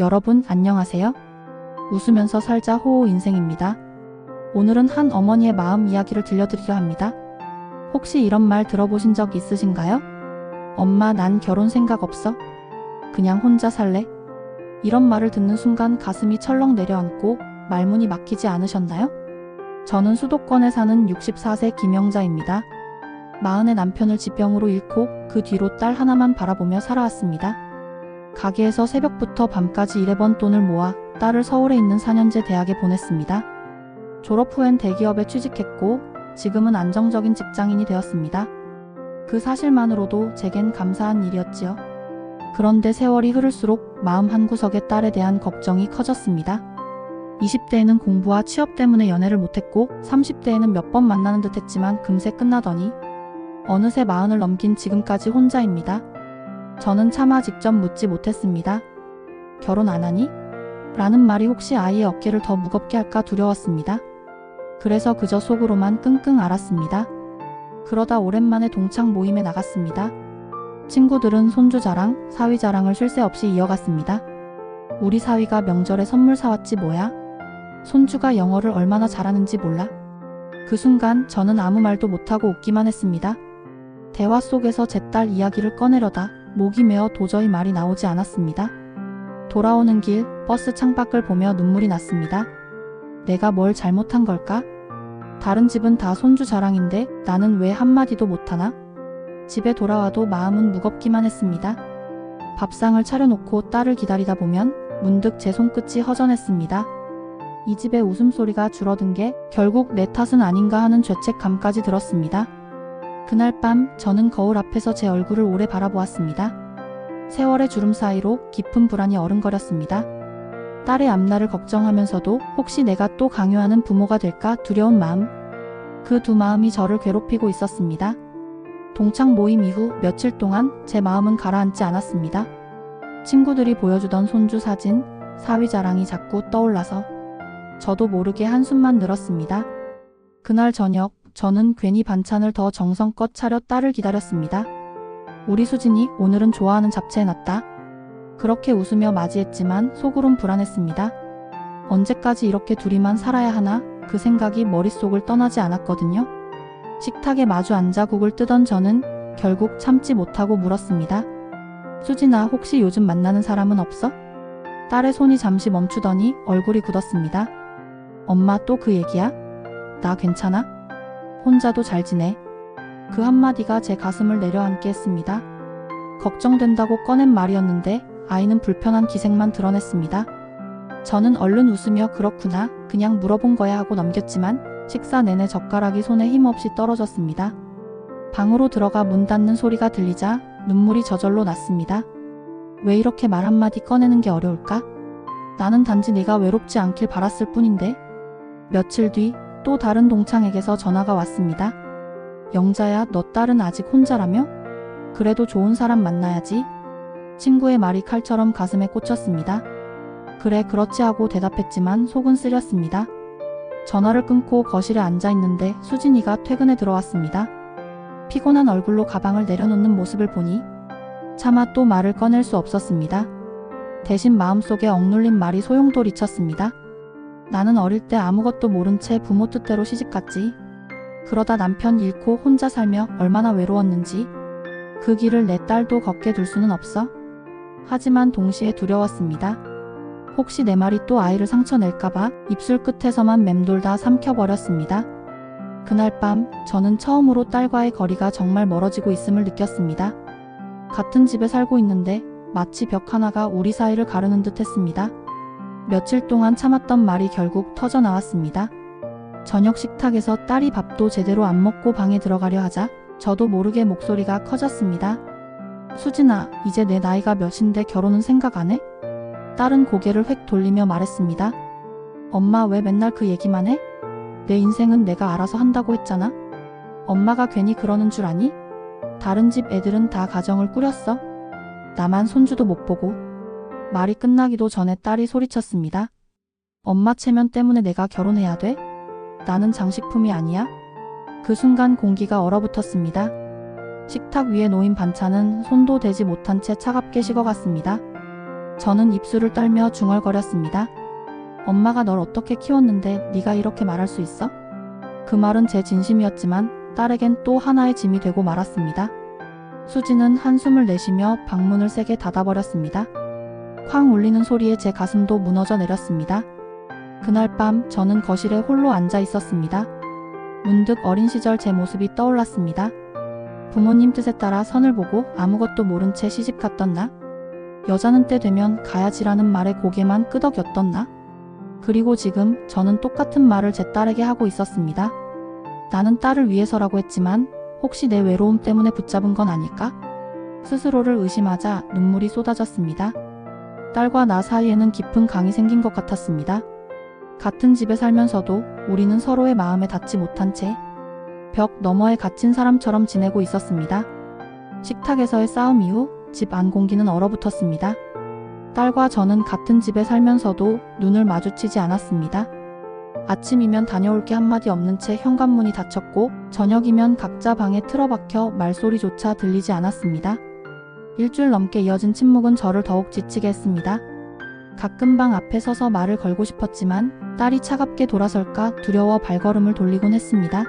여러분 안녕하세요. 웃으면서 살자 호호 인생입니다. 오늘은 한 어머니의 마음 이야기를 들려드리려 합니다. 혹시 이런 말 들어보신 적 있으신가요? 엄마 난 결혼 생각 없어. 그냥 혼자 살래? 이런 말을 듣는 순간 가슴이 철렁 내려앉고 말문이 막히지 않으셨나요? 저는 수도권에 사는 64세 김영자입니다. 마흔의 남편을 지병으로 잃고 그 뒤로 딸 하나만 바라보며 살아왔습니다. 가게에서 새벽부터 밤까지 일해번 돈을 모아 딸을 서울에 있는 4년제 대학에 보냈습니다. 졸업 후엔 대기업에 취직했고 지금은 안정적인 직장인이 되었습니다. 그 사실만으로도 제겐 감사한 일이었지요. 그런데 세월이 흐를수록 마음 한구석에 딸에 대한 걱정이 커졌습니다. 20대에는 공부와 취업 때문에 연애를 못했고 30대에는 몇 번 만나는 듯 했지만 금세 끝나더니 어느새 마흔을 넘긴 지금까지 혼자입니다. 저는 차마 직접 묻지 못했습니다. 결혼 안 하니? 라는 말이 혹시 아이의 어깨를 더 무겁게 할까 두려웠습니다. 그래서 그저 속으로만 끙끙 앓았습니다. 그러다 오랜만에 동창 모임에 나갔습니다. 친구들은 손주 자랑, 사위 자랑을 쉴 새 없이 이어갔습니다. 우리 사위가 명절에 선물 사왔지 뭐야? 손주가 영어를 얼마나 잘하는지 몰라? 그 순간 저는 아무 말도 못하고 웃기만 했습니다. 대화 속에서 제 딸 이야기를 꺼내려다 목이 메어 도저히 말이 나오지 않았습니다. 돌아오는 길 버스 창밖을 보며 눈물이 났습니다. 내가 뭘 잘못한 걸까? 다른 집은 다 손주 자랑인데 나는 왜 한마디도 못하나? 집에 돌아와도 마음은 무겁기만 했습니다. 밥상을 차려놓고 딸을 기다리다 보면 문득 제 손끝이 허전했습니다. 이 집의 웃음소리가 줄어든 게 결국 내 탓은 아닌가 하는 죄책감까지 들었습니다. 그날 밤 저는 거울 앞에서 제 얼굴을 오래 바라보았습니다. 세월의 주름 사이로 깊은 불안이 어른거렸습니다. 딸의 앞날을 걱정하면서도 혹시 내가 또 강요하는 부모가 될까 두려운 마음. 그 두 마음이 저를 괴롭히고 있었습니다. 동창 모임 이후 며칠 동안 제 마음은 가라앉지 않았습니다. 친구들이 보여주던 손주 사진, 사위 자랑이 자꾸 떠올라서 저도 모르게 한숨만 늘었습니다. 그날 저녁 저는 괜히 반찬을 더 정성껏 차려 딸을 기다렸습니다. 우리 수진이 오늘은 좋아하는 잡채 해놨다. 그렇게 웃으며 맞이했지만 속으론 불안했습니다. 언제까지 이렇게 둘이만 살아야 하나 그 생각이 머릿속을 떠나지 않았거든요. 식탁에 마주 앉아 국을 뜨던 저는 결국 참지 못하고 물었습니다. 수진아 혹시 요즘 만나는 사람은 없어? 딸의 손이 잠시 멈추더니 얼굴이 굳었습니다. 엄마 또 그 얘기야? 나 괜찮아? 혼자도 잘 지내. 그 한마디가 제 가슴을 내려앉게 했습니다. 걱정된다고 꺼낸 말이었는데 아이는 불편한 기색만 드러냈습니다. 저는 얼른 웃으며 그렇구나 그냥 물어본 거야 하고 넘겼지만 식사 내내 젓가락이 손에 힘없이 떨어졌습니다. 방으로 들어가 문 닫는 소리가 들리자 눈물이 저절로 났습니다. 왜 이렇게 말 한마디 꺼내는 게 어려울까? 나는 단지 네가 외롭지 않길 바랐을 뿐인데. 며칠 뒤 또 다른 동창에게서 전화가 왔습니다. 영자야, 너 딸은 아직 혼자라며? 그래도 좋은 사람 만나야지. 친구의 말이 칼처럼 가슴에 꽂혔습니다. 그래, 그렇지 하고 대답했지만 속은 쓰렸습니다. 전화를 끊고 거실에 앉아 있는데 수진이가 퇴근에 들어왔습니다. 피곤한 얼굴로 가방을 내려놓는 모습을 보니 차마 또 말을 꺼낼 수 없었습니다. 대신 마음속에 억눌린 말이 소용돌이쳤습니다. 나는 어릴 때 아무것도 모른 채 부모 뜻대로 시집갔지. 그러다 남편 잃고 혼자 살며 얼마나 외로웠는지 그 길을 내 딸도 걷게 둘 수는 없어. 하지만 동시에 두려웠습니다. 혹시 내 말이 또 아이를 상처낼까봐 입술 끝에서만 맴돌다 삼켜버렸습니다. 그날 밤 저는 처음으로 딸과의 거리가 정말 멀어지고 있음을 느꼈습니다. 같은 집에 살고 있는데 마치 벽 하나가 우리 사이를 가르는 듯 했습니다. 며칠 동안 참았던 말이 결국 터져 나왔습니다. 저녁 식탁에서 딸이 밥도 제대로 안 먹고 방에 들어가려 하자 저도 모르게 목소리가 커졌습니다. 수진아, 이제 내 나이가 몇인데 결혼은 생각 안 해? 딸은 고개를 획 돌리며 말했습니다. 엄마 왜 맨날 그 얘기만 해? 내 인생은 내가 알아서 한다고 했잖아. 엄마가 괜히 그러는 줄 아니? 다른 집 애들은 다 가정을 꾸렸어. 나만 손주도 못 보고. 말이 끝나기도 전에 딸이 소리쳤습니다. 엄마 체면 때문에 내가 결혼해야 돼? 나는 장식품이 아니야? 그 순간 공기가 얼어붙었습니다. 식탁 위에 놓인 반찬은 손도 대지 못한 채 차갑게 식어갔습니다. 저는 입술을 떨며 중얼거렸습니다. 엄마가 널 어떻게 키웠는데 네가 이렇게 말할 수 있어? 그 말은 제 진심이었지만 딸에겐 또 하나의 짐이 되고 말았습니다. 수지는 한숨을 내쉬며 방문을 세게 닫아버렸습니다. 쾅 울리는 소리에 제 가슴도 무너져 내렸습니다. 그날 밤 저는 거실에 홀로 앉아 있었습니다. 문득 어린 시절 제 모습이 떠올랐습니다. 부모님 뜻에 따라 선을 보고 아무것도 모른 채 시집 갔던 나? 여자는 때 되면 가야지라는 말에 고개만 끄덕였던 나? 그리고 지금 저는 똑같은 말을 제 딸에게 하고 있었습니다. 나는 딸을 위해서라고 했지만 혹시 내 외로움 때문에 붙잡은 건 아닐까? 스스로를 의심하자 눈물이 쏟아졌습니다. 딸과 나 사이에는 깊은 강이 생긴 것 같았습니다. 같은 집에 살면서도 우리는 서로의 마음에 닿지 못한 채 벽 너머에 갇힌 사람처럼 지내고 있었습니다. 식탁에서의 싸움 이후 집 안 공기는 얼어붙었습니다. 딸과 저는 같은 집에 살면서도 눈을 마주치지 않았습니다. 아침이면 다녀올 게 한마디 없는 채 현관문이 닫혔고 저녁이면 각자 방에 틀어박혀 말소리조차 들리지 않았습니다. 일주일 넘게 이어진 침묵은 저를 더욱 지치게 했습니다. 가끔 방 앞에 서서 말을 걸고 싶었지만 딸이 차갑게 돌아설까 두려워 발걸음을 돌리곤 했습니다.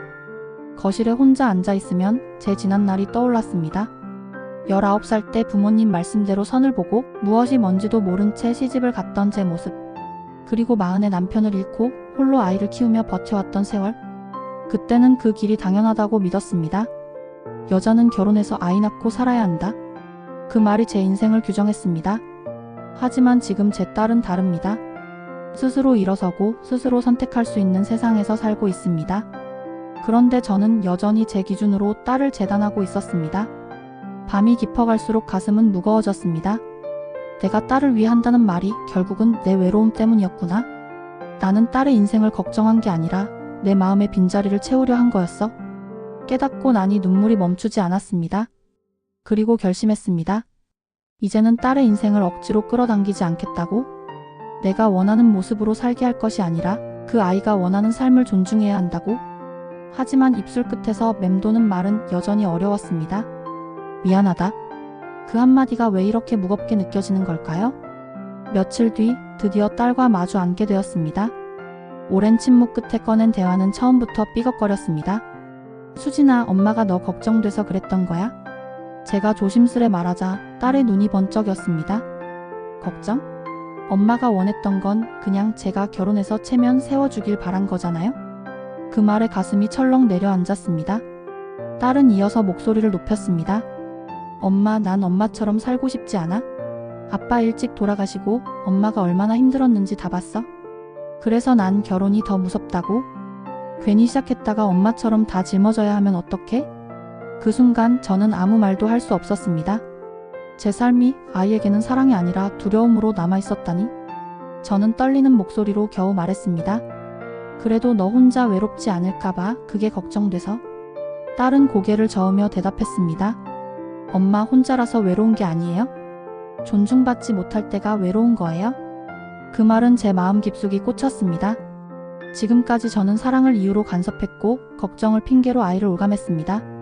거실에 혼자 앉아 있으면 제 지난 날이 떠올랐습니다. 19살 때 부모님 말씀대로 선을 보고 무엇이 뭔지도 모른 채 시집을 갔던 제 모습. 그리고 마흔에 남편을 잃고 홀로 아이를 키우며 버텨왔던 세월. 그때는 그 길이 당연하다고 믿었습니다. 여자는 결혼해서 아이 낳고 살아야 한다. 그 말이 제 인생을 규정했습니다. 하지만 지금 제 딸은 다릅니다. 스스로 일어서고 스스로 선택할 수 있는 세상에서 살고 있습니다. 그런데 저는 여전히 제 기준으로 딸을 재단하고 있었습니다. 밤이 깊어갈수록 가슴은 무거워졌습니다. 내가 딸을 위해 한다는 말이 결국은 내 외로움 때문이었구나. 나는 딸의 인생을 걱정한 게 아니라 내 마음의 빈자리를 채우려 한 거였어. 깨닫고 나니 눈물이 멈추지 않았습니다. 그리고 결심했습니다. 이제는 딸의 인생을 억지로 끌어당기지 않겠다고? 내가 원하는 모습으로 살게 할 것이 아니라 그 아이가 원하는 삶을 존중해야 한다고? 하지만 입술 끝에서 맴도는 말은 여전히 어려웠습니다. 미안하다. 그 한마디가 왜 이렇게 무겁게 느껴지는 걸까요? 며칠 뒤 드디어 딸과 마주 앉게 되었습니다. 오랜 침묵 끝에 꺼낸 대화는 처음부터 삐걱거렸습니다. 수진아, 엄마가 너 걱정돼서 그랬던 거야? 제가 조심스레 말하자 딸의 눈이 번쩍였습니다. 걱정? 엄마가 원했던 건 그냥 제가 결혼해서 체면 세워주길 바란 거잖아요? 그 말에 가슴이 철렁 내려앉았습니다. 딸은 이어서 목소리를 높였습니다. 엄마, 난 엄마처럼 살고 싶지 않아? 아빠 일찍 돌아가시고 엄마가 얼마나 힘들었는지 다 봤어? 그래서 난 결혼이 더 무섭다고? 괜히 시작했다가 엄마처럼 다 짊어져야 하면 어떡해? 그 순간 저는 아무 말도 할 수 없었습니다. 제 삶이 아이에게는 사랑이 아니라 두려움으로 남아 있었다니? 저는 떨리는 목소리로 겨우 말했습니다. 그래도 너 혼자 외롭지 않을까봐 그게 걱정돼서. 딸은 고개를 저으며 대답했습니다. 엄마 혼자라서 외로운 게 아니에요? 존중받지 못할 때가 외로운 거예요? 그 말은 제 마음 깊숙이 꽂혔습니다. 지금까지 저는 사랑을 이유로 간섭했고 걱정을 핑계로 아이를 올감했습니다.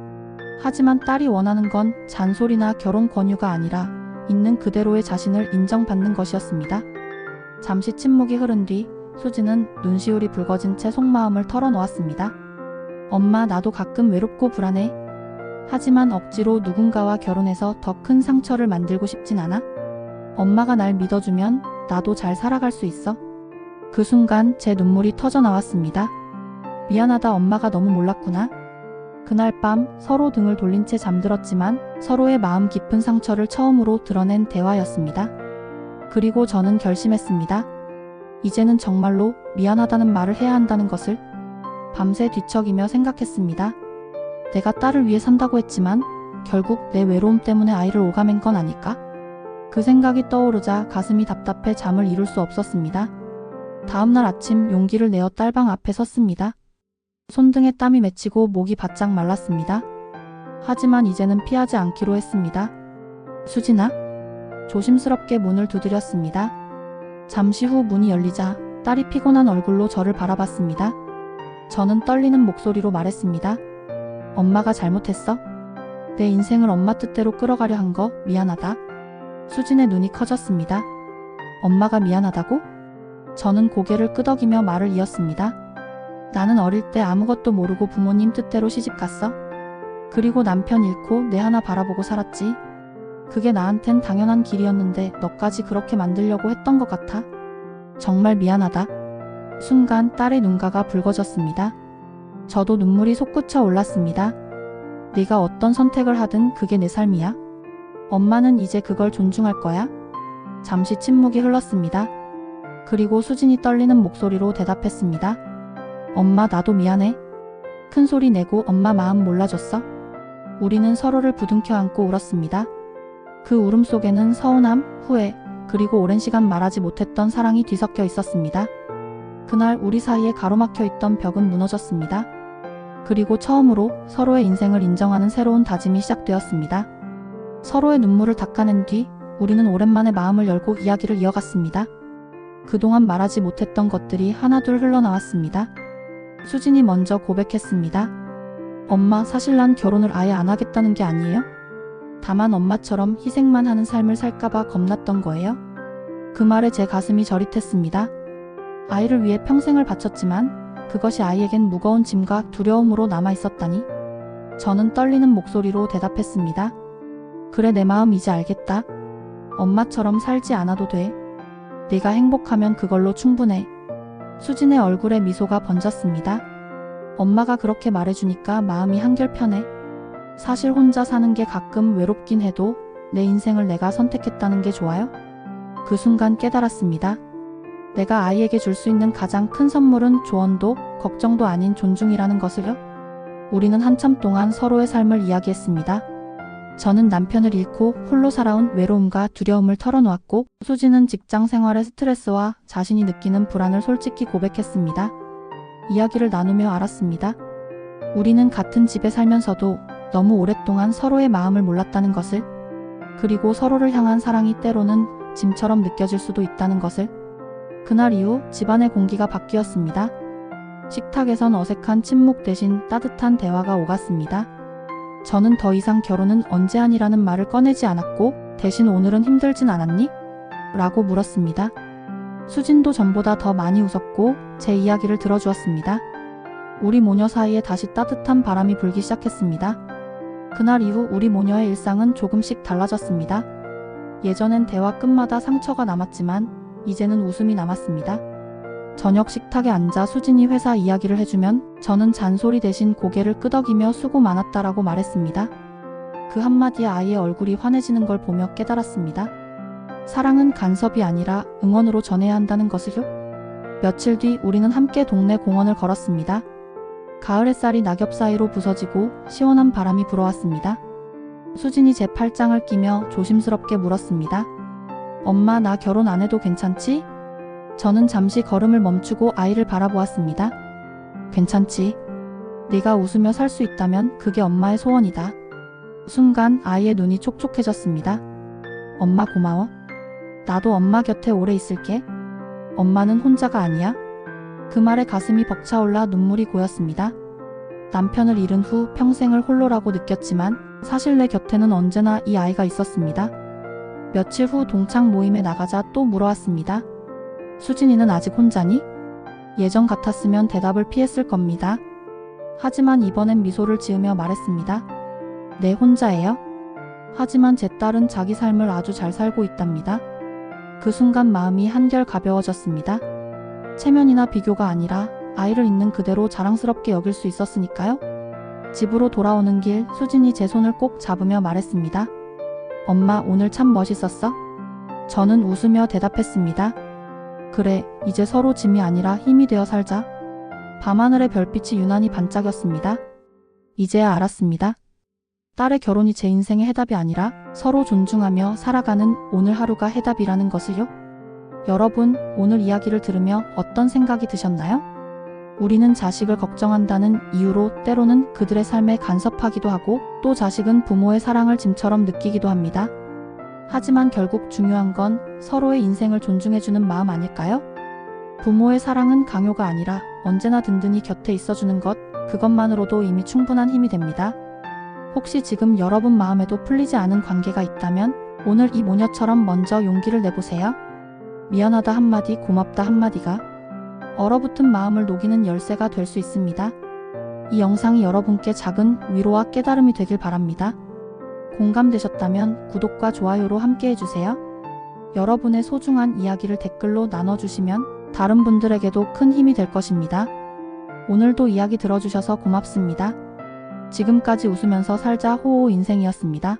하지만 딸이 원하는 건 잔소리나 결혼 권유가 아니라 있는 그대로의 자신을 인정받는 것이었습니다. 잠시 침묵이 흐른 뒤 수지는 눈시울이 붉어진 채 속마음을 털어놓았습니다. 엄마 나도 가끔 외롭고 불안해. 하지만 억지로 누군가와 결혼해서 더 큰 상처를 만들고 싶진 않아. 엄마가 날 믿어주면 나도 잘 살아갈 수 있어. 그 순간 제 눈물이 터져 나왔습니다. 미안하다 엄마가 너무 몰랐구나. 그날 밤 서로 등을 돌린 채 잠들었지만 서로의 마음 깊은 상처를 처음으로 드러낸 대화였습니다. 그리고 저는 결심했습니다. 이제는 정말로 미안하다는 말을 해야 한다는 것을 밤새 뒤척이며 생각했습니다. 내가 딸을 위해 산다고 했지만 결국 내 외로움 때문에 아이를 오가맨 건 아닐까? 그 생각이 떠오르자 가슴이 답답해 잠을 이룰 수 없었습니다. 다음날 아침 용기를 내어 딸방 앞에 섰습니다. 손등에 땀이 맺히고 목이 바짝 말랐습니다. 하지만 이제는 피하지 않기로 했습니다. 수진아? 조심스럽게 문을 두드렸습니다. 잠시 후 문이 열리자 딸이 피곤한 얼굴로 저를 바라봤습니다. 저는 떨리는 목소리로 말했습니다. 엄마가 잘못했어? 내 인생을 엄마 뜻대로 끌어가려 한 거 미안하다. 수진의 눈이 커졌습니다. 엄마가 미안하다고? 저는 고개를 끄덕이며 말을 이었습니다. 나는 어릴 때 아무것도 모르고 부모님 뜻대로 시집 갔어. 그리고 남편 잃고 내 하나 바라보고 살았지. 그게 나한텐 당연한 길이었는데 너까지 그렇게 만들려고 했던 것 같아. 정말 미안하다. 순간 딸의 눈가가 붉어졌습니다. 저도 눈물이 솟구쳐 올랐습니다. 네가 어떤 선택을 하든 그게 내 삶이야. 엄마는 이제 그걸 존중할 거야. 잠시 침묵이 흘렀습니다. 그리고 수진이 떨리는 목소리로 대답했습니다. 엄마 나도 미안해. 큰 소리 내고 엄마 마음 몰라줬어. 우리는 서로를 부둥켜 안고 울었습니다. 그 울음 속에는 서운함, 후회, 그리고 오랜 시간 말하지 못했던 사랑이 뒤섞여 있었습니다. 그날 우리 사이에 가로막혀 있던 벽은 무너졌습니다. 그리고 처음으로 서로의 인생을 인정하는 새로운 다짐이 시작되었습니다. 서로의 눈물을 닦아낸 뒤 우리는 오랜만에 마음을 열고 이야기를 이어갔습니다. 그동안 말하지 못했던 것들이 하나둘 흘러나왔습니다. 수진이 먼저 고백했습니다. 엄마, 사실 난 결혼을 아예 안 하겠다는 게 아니에요. 다만 엄마처럼 희생만 하는 삶을 살까봐 겁났던 거예요. 그 말에 제 가슴이 저릿했습니다. 아이를 위해 평생을 바쳤지만 그것이 아이에겐 무거운 짐과 두려움으로 남아 있었다니. 저는 떨리는 목소리로 대답했습니다. 그래, 내 마음 이제 알겠다. 엄마처럼 살지 않아도 돼. 네가 행복하면 그걸로 충분해. 수진의 얼굴에 미소가 번졌습니다. 엄마가 그렇게 말해주니까 마음이 한결 편해. 사실 혼자 사는 게 가끔 외롭긴 해도 내 인생을 내가 선택했다는 게 좋아요. 그 순간 깨달았습니다. 내가 아이에게 줄 수 있는 가장 큰 선물은 조언도 걱정도 아닌 존중이라는 것을요. 우리는 한참 동안 서로의 삶을 이야기했습니다. 저는 남편을 잃고 홀로 살아온 외로움과 두려움을 털어놓았고 수지는 직장 생활의 스트레스와 자신이 느끼는 불안을 솔직히 고백했습니다. 이야기를 나누며 알았습니다. 우리는 같은 집에 살면서도 너무 오랫동안 서로의 마음을 몰랐다는 것을 그리고 서로를 향한 사랑이 때로는 짐처럼 느껴질 수도 있다는 것을 그날 이후 집안의 공기가 바뀌었습니다. 식탁에선 어색한 침묵 대신 따뜻한 대화가 오갔습니다. 저는 더 이상 결혼은 언제 하니라는 말을 꺼내지 않았고 대신 오늘은 힘들진 않았니? 라고 물었습니다. 수진도 전보다 더 많이 웃었고 제 이야기를 들어주었습니다. 우리 모녀 사이에 다시 따뜻한 바람이 불기 시작했습니다. 그날 이후 우리 모녀의 일상은 조금씩 달라졌습니다. 예전엔 대화 끝마다 상처가 남았지만 이제는 웃음이 남았습니다. 저녁 식탁에 앉아 수진이 회사 이야기를 해주면 저는 잔소리 대신 고개를 끄덕이며 수고 많았다라고 말했습니다. 그 한마디에 아이의 얼굴이 환해지는 걸 보며 깨달았습니다. 사랑은 간섭이 아니라 응원으로 전해야 한다는 것을요. 며칠 뒤 우리는 함께 동네 공원을 걸었습니다. 가을 햇살이 낙엽 사이로 부서지고 시원한 바람이 불어왔습니다. 수진이 제 팔짱을 끼며 조심스럽게 물었습니다. 엄마 나 결혼 안 해도 괜찮지? 저는 잠시 걸음을 멈추고 아이를 바라보았습니다. 괜찮지. 네가 웃으며 살 수 있다면 그게 엄마의 소원이다. 순간 아이의 눈이 촉촉해졌습니다. 엄마 고마워. 나도 엄마 곁에 오래 있을게. 엄마는 혼자가 아니야. 그 말에 가슴이 벅차올라 눈물이 고였습니다. 남편을 잃은 후 평생을 홀로라고 느꼈지만 사실 내 곁에는 언제나 이 아이가 있었습니다. 며칠 후 동창 모임에 나가자 또 물어왔습니다. 수진이는 아직 혼자니? 예전 같았으면 대답을 피했을 겁니다. 하지만 이번엔 미소를 지으며 말했습니다. 네, 혼자예요. 하지만 제 딸은 자기 삶을 아주 잘 살고 있답니다. 그 순간 마음이 한결 가벼워졌습니다. 체면이나 비교가 아니라 아이를 있는 그대로 자랑스럽게 여길 수 있었으니까요. 집으로 돌아오는 길 수진이 제 손을 꼭 잡으며 말했습니다. 엄마 오늘 참 멋있었어? 저는 웃으며 대답했습니다. 그래, 이제 서로 짐이 아니라 힘이 되어 살자. 밤하늘의 별빛이 유난히 반짝였습니다. 이제야 알았습니다. 딸의 결혼이 제 인생의 해답이 아니라 서로 존중하며 살아가는 오늘 하루가 해답이라는 것을요. 여러분, 오늘 이야기를 들으며 어떤 생각이 드셨나요? 우리는 자식을 걱정한다는 이유로 때로는 그들의 삶에 간섭하기도 하고 또 자식은 부모의 사랑을 짐처럼 느끼기도 합니다. 하지만 결국 중요한 건 서로의 인생을 존중해주는 마음 아닐까요? 부모의 사랑은 강요가 아니라 언제나 든든히 곁에 있어주는 것, 그것만으로도 이미 충분한 힘이 됩니다. 혹시 지금 여러분 마음에도 풀리지 않은 관계가 있다면 오늘 이 모녀처럼 먼저 용기를 내보세요. 미안하다 한마디, 고맙다 한마디가 얼어붙은 마음을 녹이는 열쇠가 될 수 있습니다. 이 영상이 여러분께 작은 위로와 깨달음이 되길 바랍니다. 공감되셨다면 구독과 좋아요로 함께 해주세요. 여러분의 소중한 이야기를 댓글로 나눠주시면 다른 분들에게도 큰 힘이 될 것입니다. 오늘도 이야기 들어주셔서 고맙습니다. 지금까지 웃으면서 살자 호호 인생이었습니다.